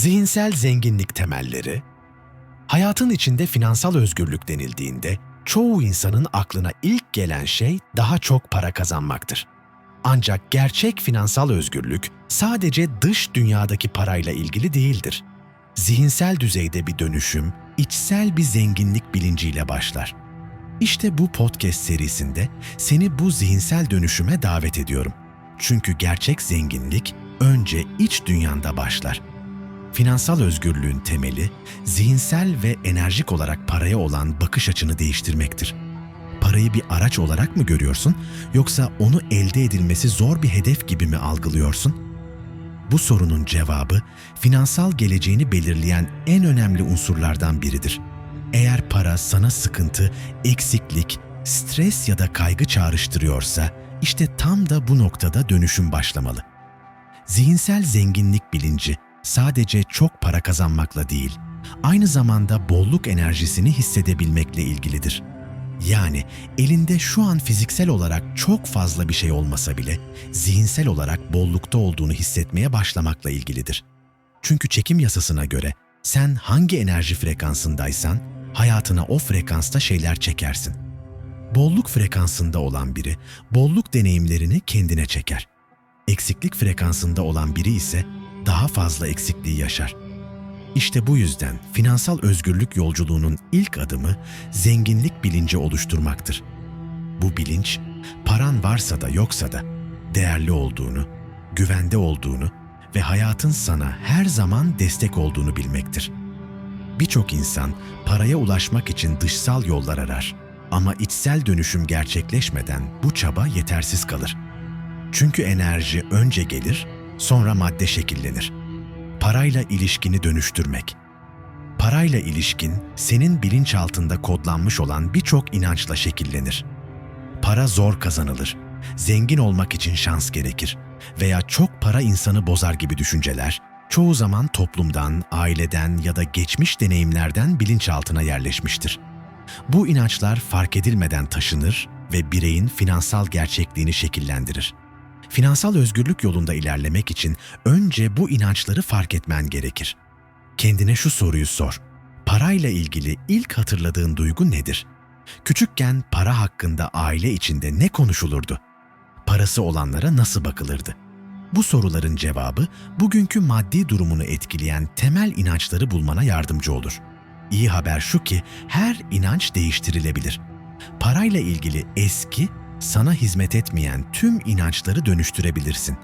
Zihinsel zenginlik temelleri Hayatın içinde finansal özgürlük denildiğinde çoğu insanın aklına ilk gelen şey daha çok para kazanmaktır. Ancak gerçek finansal özgürlük sadece dış dünyadaki parayla ilgili değildir. Zihinsel düzeyde bir dönüşüm, içsel bir zenginlik bilinciyle başlar. İşte bu podcast serisinde seni bu zihinsel dönüşüme davet ediyorum. Çünkü gerçek zenginlik önce iç dünyanda başlar. Finansal özgürlüğün temeli, zihinsel ve enerjik olarak paraya olan bakış açını değiştirmektir. Parayı bir araç olarak mı görüyorsun yoksa onu elde edilmesi zor bir hedef gibi mi algılıyorsun? Bu sorunun cevabı finansal geleceğini belirleyen en önemli unsurlardan biridir. Eğer para sana sıkıntı, eksiklik, stres ya da kaygı çağrıştırıyorsa işte tam da bu noktada dönüşüm başlamalı. Zihinsel zenginlik bilinci sadece çok para kazanmakla değil, aynı zamanda bolluk enerjisini hissedebilmekle ilgilidir. Yani elinde şu an fiziksel olarak çok fazla bir şey olmasa bile zihinsel olarak bollukta olduğunu hissetmeye başlamakla ilgilidir. Çünkü çekim yasasına göre sen hangi enerji frekansındaysan hayatına o frekansta şeyler çekersin. Bolluk frekansında olan biri bolluk deneyimlerini kendine çeker. Eksiklik frekansında olan biri ise daha fazla eksikliği yaşar. İşte bu yüzden finansal özgürlük yolculuğunun ilk adımı zenginlik bilinci oluşturmaktır. Bu bilinç, paran varsa da yoksa da değerli olduğunu, güvende olduğunu ve hayatın sana her zaman destek olduğunu bilmektir. Birçok insan paraya ulaşmak için dışsal yollar arar ama içsel dönüşüm gerçekleşmeden bu çaba yetersiz kalır. Çünkü enerji önce gelir, sonra madde şekillenir. Parayla ilişkini dönüştürmek. Parayla ilişkin senin bilinçaltında kodlanmış olan birçok inançla şekillenir. Para zor kazanılır. Zengin olmak için şans gerekir veya çok para insanı bozar gibi düşünceler çoğu zaman toplumdan, aileden ya da geçmiş deneyimlerden bilinçaltına yerleşmiştir. Bu inançlar fark edilmeden taşınır ve bireyin finansal gerçekliğini şekillendirir. Finansal özgürlük yolunda ilerlemek için önce bu inançları fark etmen gerekir. Kendine şu soruyu sor. Parayla ilgili ilk hatırladığın duygu nedir? Küçükken para hakkında aile içinde ne konuşulurdu? Parası olanlara nasıl bakılırdı? Bu soruların cevabı bugünkü maddi durumunu etkileyen temel inançları bulmana yardımcı olur. İyi haber şu ki her inanç değiştirilebilir. Parayla ilgili eski sana hizmet etmeyen tüm inançları dönüştürebilirsin.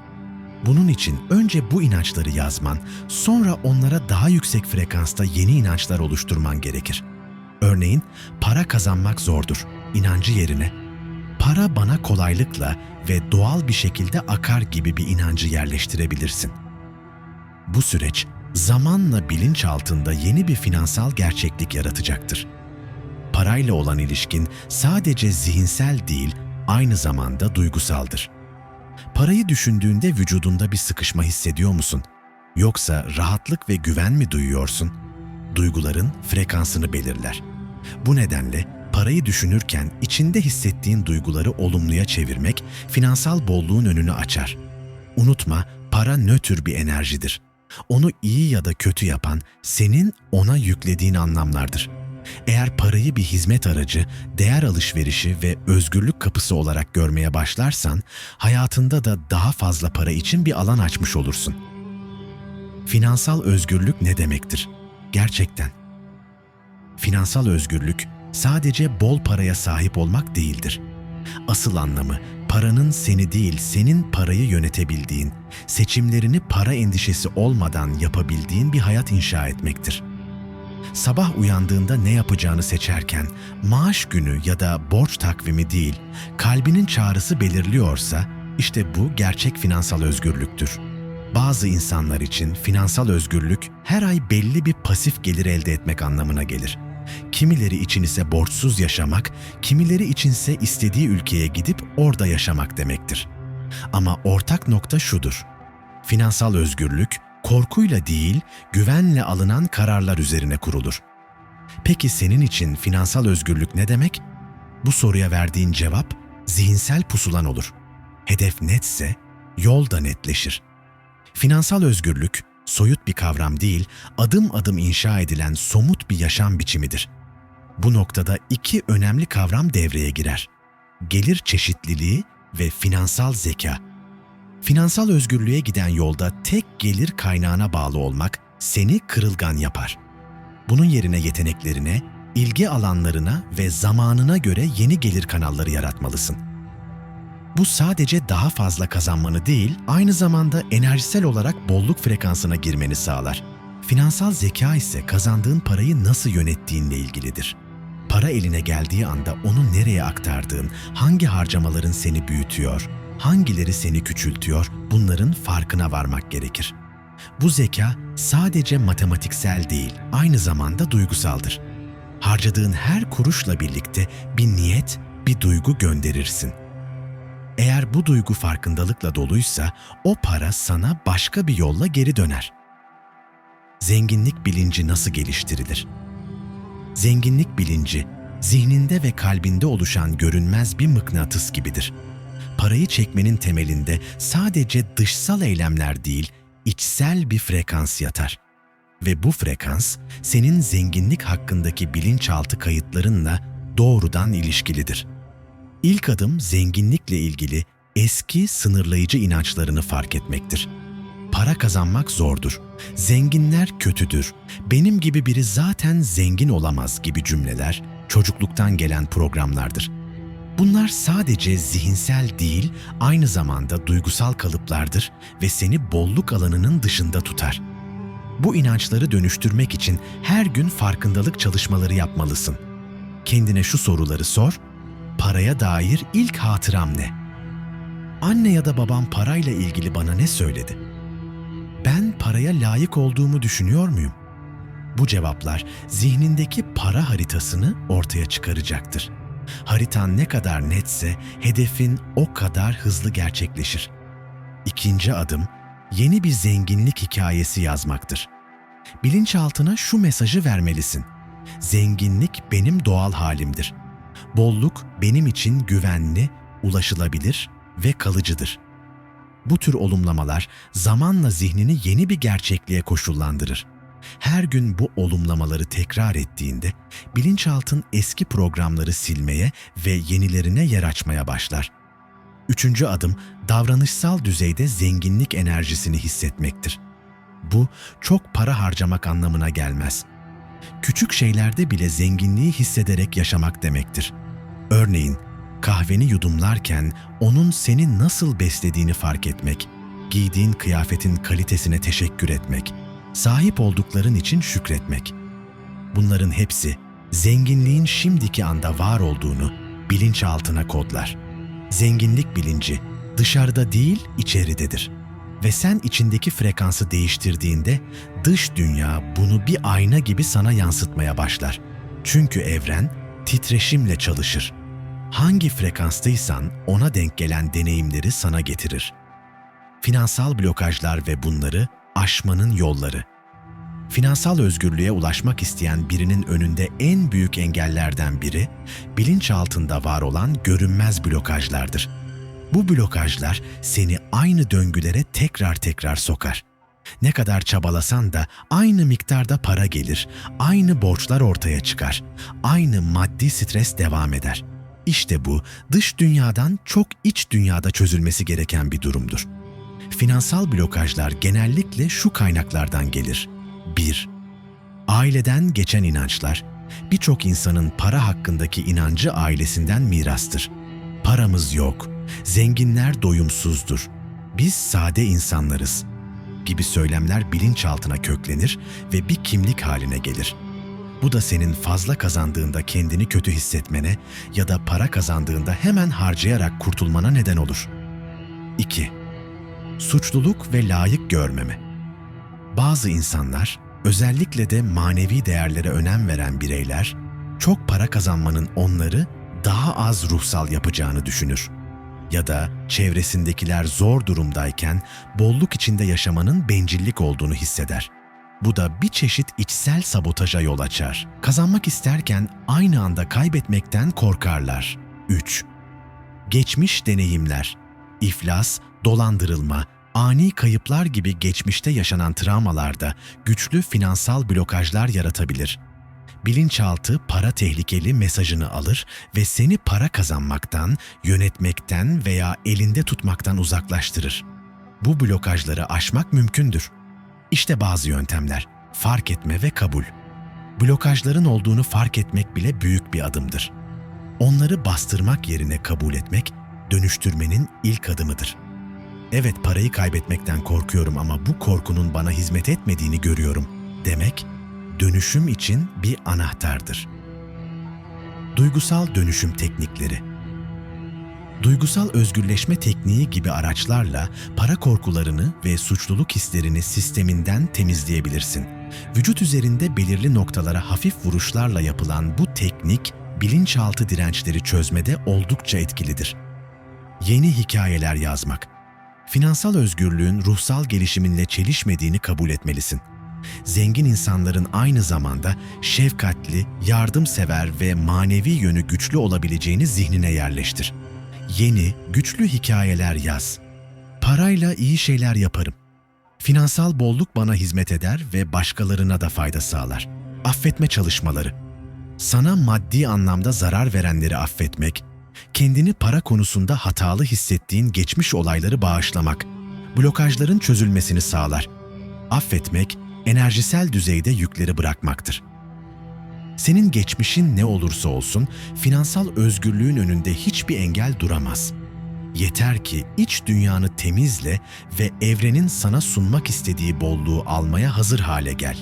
Bunun için önce bu inançları yazman, sonra onlara daha yüksek frekansta yeni inançlar oluşturman gerekir. Örneğin, para kazanmak zordur. İnancı yerine, para bana kolaylıkla ve doğal bir şekilde akar gibi bir inancı yerleştirebilirsin. Bu süreç, zamanla bilinç altında yeni bir finansal gerçeklik yaratacaktır. Parayla olan ilişkin sadece zihinsel değil, aynı zamanda duygusaldır. Parayı düşündüğünde vücudunda bir sıkışma hissediyor musun? Yoksa rahatlık ve güven mi duyuyorsun? Duyguların frekansını belirler. Bu nedenle parayı düşünürken içinde hissettiğin duyguları olumluya çevirmek finansal bolluğun önünü açar. Unutma, para nötr bir enerjidir. Onu iyi ya da kötü yapan senin ona yüklediğin anlamlardır. Eğer parayı bir hizmet aracı, değer alışverişi ve özgürlük kapısı olarak görmeye başlarsan, hayatında da daha fazla para için bir alan açmış olursun. Finansal özgürlük ne demektir? Gerçekten. Finansal özgürlük sadece bol paraya sahip olmak değildir. Asıl anlamı paranın seni değil, senin parayı yönetebildiğin, seçimlerini para endişesi olmadan yapabildiğin bir hayat inşa etmektir.'' Sabah uyandığında ne yapacağını seçerken maaş günü ya da borç takvimi değil, kalbinin çağrısı belirliyorsa işte bu gerçek finansal özgürlüktür. Bazı insanlar için finansal özgürlük her ay belli bir pasif gelir elde etmek anlamına gelir. Kimileri için ise borçsuz yaşamak, kimileri içinse istediği ülkeye gidip orada yaşamak demektir. Ama ortak nokta şudur. Finansal özgürlük korkuyla değil, güvenle alınan kararlar üzerine kurulur. Peki senin için finansal özgürlük ne demek? Bu soruya verdiğin cevap zihinsel pusulan olur. Hedef netse yol da netleşir. Finansal özgürlük soyut bir kavram değil, adım adım inşa edilen somut bir yaşam biçimidir. Bu noktada iki önemli kavram devreye girer. Gelir çeşitliliği ve finansal zeka. Finansal özgürlüğe giden yolda tek gelir kaynağına bağlı olmak seni kırılgan yapar. Bunun yerine yeteneklerine, ilgi alanlarına ve zamanına göre yeni gelir kanalları yaratmalısın. Bu sadece daha fazla kazanmanı değil, aynı zamanda enerjisel olarak bolluk frekansına girmeni sağlar. Finansal zeka ise kazandığın parayı nasıl yönettiğinle ilgilidir. Para eline geldiği anda onu nereye aktardığın, hangi harcamaların seni büyütüyor, hangileri seni küçültüyor, bunların farkına varmak gerekir. Bu zeka sadece matematiksel değil, aynı zamanda duygusaldır. Harcadığın her kuruşla birlikte bir niyet, bir duygu gönderirsin. Eğer bu duygu farkındalıkla doluysa o para sana başka bir yolla geri döner. Zenginlik bilinci nasıl geliştirilir? Zenginlik bilinci zihninde ve kalbinde oluşan görünmez bir mıknatıs gibidir. Parayı çekmenin temelinde sadece dışsal eylemler değil, içsel bir frekans yatar. Ve bu frekans senin zenginlik hakkındaki bilinçaltı kayıtlarınla doğrudan ilişkilidir. İlk adım zenginlikle ilgili eski sınırlayıcı inançlarını fark etmektir. Para kazanmak zordur. Zenginler kötüdür. Benim gibi biri zaten zengin olamaz gibi cümleler çocukluktan gelen programlardır. Bunlar sadece zihinsel değil, aynı zamanda duygusal kalıplardır ve seni bolluk alanının dışında tutar. Bu inançları dönüştürmek için her gün farkındalık çalışmaları yapmalısın. Kendine şu soruları sor. Paraya dair ilk hatıram ne? Anne ya da babam parayla ilgili bana ne söyledi? Ben paraya layık olduğumu düşünüyor muyum? Bu cevaplar zihnindeki para haritasını ortaya çıkaracaktır. Haritan ne kadar netse hedefin o kadar hızlı gerçekleşir. İkinci adım yeni bir zenginlik hikayesi yazmaktır. Bilinçaltına şu mesajı vermelisin. Zenginlik benim doğal halimdir. Bolluk benim için güvenli, ulaşılabilir ve kalıcıdır. Bu tür olumlamalar zamanla zihnini yeni bir gerçekliğe koşullandırır. Her gün bu olumlamaları tekrar ettiğinde bilinçaltın eski programları silmeye ve yenilerine yer açmaya başlar. Üçüncü adım davranışsal düzeyde zenginlik enerjisini hissetmektir. Bu çok para harcamak anlamına gelmez. Küçük şeylerde bile zenginliği hissederek yaşamak demektir. Örneğin kahveni yudumlarken onun seni nasıl beslediğini fark etmek, giydiğin kıyafetin kalitesine teşekkür etmek, sahip oldukların için şükretmek. Bunların hepsi zenginliğin şimdiki anda var olduğunu bilinçaltına kodlar. Zenginlik bilinci dışarıda değil içeridedir. Ve sen içindeki frekansı değiştirdiğinde dış dünya bunu bir ayna gibi sana yansıtmaya başlar. Çünkü evren titreşimle çalışır. Hangi frekanstaysan ona denk gelen deneyimleri sana getirir. Finansal blokajlar ve bunları aşmanın yolları. Finansal özgürlüğe ulaşmak isteyen birinin önünde en büyük engellerden biri bilinç altında var olan görünmez blokajlardır. Bu blokajlar seni aynı döngülere tekrar tekrar sokar. Ne kadar çabalasan da aynı miktarda para gelir, aynı borçlar ortaya çıkar, aynı maddi stres devam eder. İşte bu dış dünyadan çok iç dünyada çözülmesi gereken bir durumdur. Finansal blokajlar genellikle şu kaynaklardan gelir. 1. Aileden geçen inançlar. Birçok insanın para hakkındaki inancı ailesinden mirastır. Paramız yok, zenginler doyumsuzdur, biz sade insanlarız gibi söylemler bilinçaltına köklenir ve bir kimlik haline gelir. Bu da senin fazla kazandığında kendini kötü hissetmene ya da para kazandığında hemen harcayarak kurtulmana neden olur. 2 suçluluk ve layık görmeme. Bazı insanlar, özellikle de manevi değerlere önem veren bireyler, çok para kazanmanın onları daha az ruhsal yapacağını düşünür. Ya da çevresindekiler zor durumdayken bolluk içinde yaşamanın bencillik olduğunu hisseder. Bu da bir çeşit içsel sabotaja yol açar. Kazanmak isterken aynı anda kaybetmekten korkarlar. 3. Geçmiş deneyimler iflas, dolandırılma, Ani kayıplar gibi geçmişte yaşanan travmalarda güçlü finansal blokajlar yaratabilir. Bilinçaltı para tehlikeli mesajını alır ve seni para kazanmaktan, yönetmekten veya elinde tutmaktan uzaklaştırır. Bu blokajları aşmak mümkündür. İşte bazı yöntemler. Fark etme ve kabul. Blokajların olduğunu fark etmek bile büyük bir adımdır. Onları bastırmak yerine kabul etmek, dönüştürmenin ilk adımıdır. Evet parayı kaybetmekten korkuyorum ama bu korkunun bana hizmet etmediğini görüyorum demek, dönüşüm için bir anahtardır. Duygusal dönüşüm teknikleri Duygusal özgürleşme tekniği gibi araçlarla para korkularını ve suçluluk hislerini sisteminden temizleyebilirsin. Vücut üzerinde belirli noktalara hafif vuruşlarla yapılan bu teknik, bilinçaltı dirençleri çözmede oldukça etkilidir. Yeni hikayeler yazmak. Finansal özgürlüğün ruhsal gelişiminle çelişmediğini kabul etmelisin. Zengin insanların aynı zamanda şefkatli, yardımsever ve manevi yönü güçlü olabileceğini zihnine yerleştir. Yeni, güçlü hikayeler yaz. Parayla iyi şeyler yaparım. Finansal bolluk bana hizmet eder ve başkalarına da fayda sağlar. Affetme çalışmaları. Sana maddi anlamda zarar verenleri affetmek, kendini para konusunda hatalı hissettiğin geçmiş olayları bağışlamak, blokajların çözülmesini sağlar. Affetmek, enerjisel düzeyde yükleri bırakmaktır. Senin geçmişin ne olursa olsun, finansal özgürlüğün önünde hiçbir engel duramaz. Yeter ki iç dünyanı temizle ve evrenin sana sunmak istediği bolluğu almaya hazır hale gel.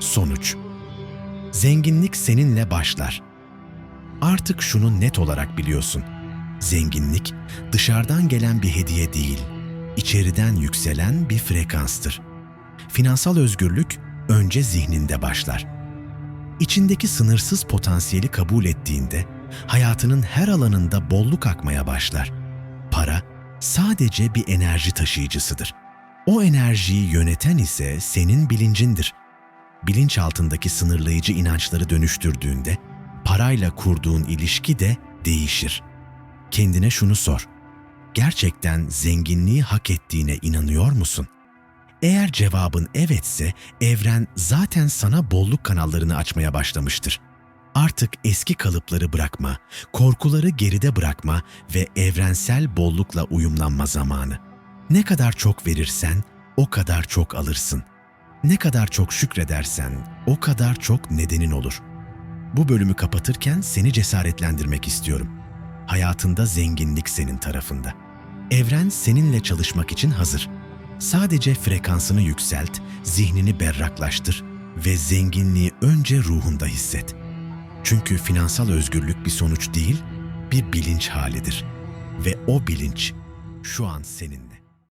Sonuç Zenginlik seninle başlar. Artık şunu net olarak biliyorsun. Zenginlik dışarıdan gelen bir hediye değil, içeriden yükselen bir frekanstır. Finansal özgürlük önce zihninde başlar. İçindeki sınırsız potansiyeli kabul ettiğinde hayatının her alanında bolluk akmaya başlar. Para sadece bir enerji taşıyıcısıdır. O enerjiyi yöneten ise senin bilincindir. Bilinç altındaki sınırlayıcı inançları dönüştürdüğünde parayla kurduğun ilişki de değişir. Kendine şunu sor. Gerçekten zenginliği hak ettiğine inanıyor musun? Eğer cevabın evetse, evren zaten sana bolluk kanallarını açmaya başlamıştır. Artık eski kalıpları bırakma, korkuları geride bırakma ve evrensel bollukla uyumlanma zamanı. Ne kadar çok verirsen, o kadar çok alırsın. Ne kadar çok şükredersen, o kadar çok nedenin olur. Bu bölümü kapatırken seni cesaretlendirmek istiyorum. Hayatında zenginlik senin tarafında. Evren seninle çalışmak için hazır. Sadece frekansını yükselt, zihnini berraklaştır ve zenginliği önce ruhunda hisset. Çünkü finansal özgürlük bir sonuç değil, bir bilinç halidir. Ve o bilinç şu an senin.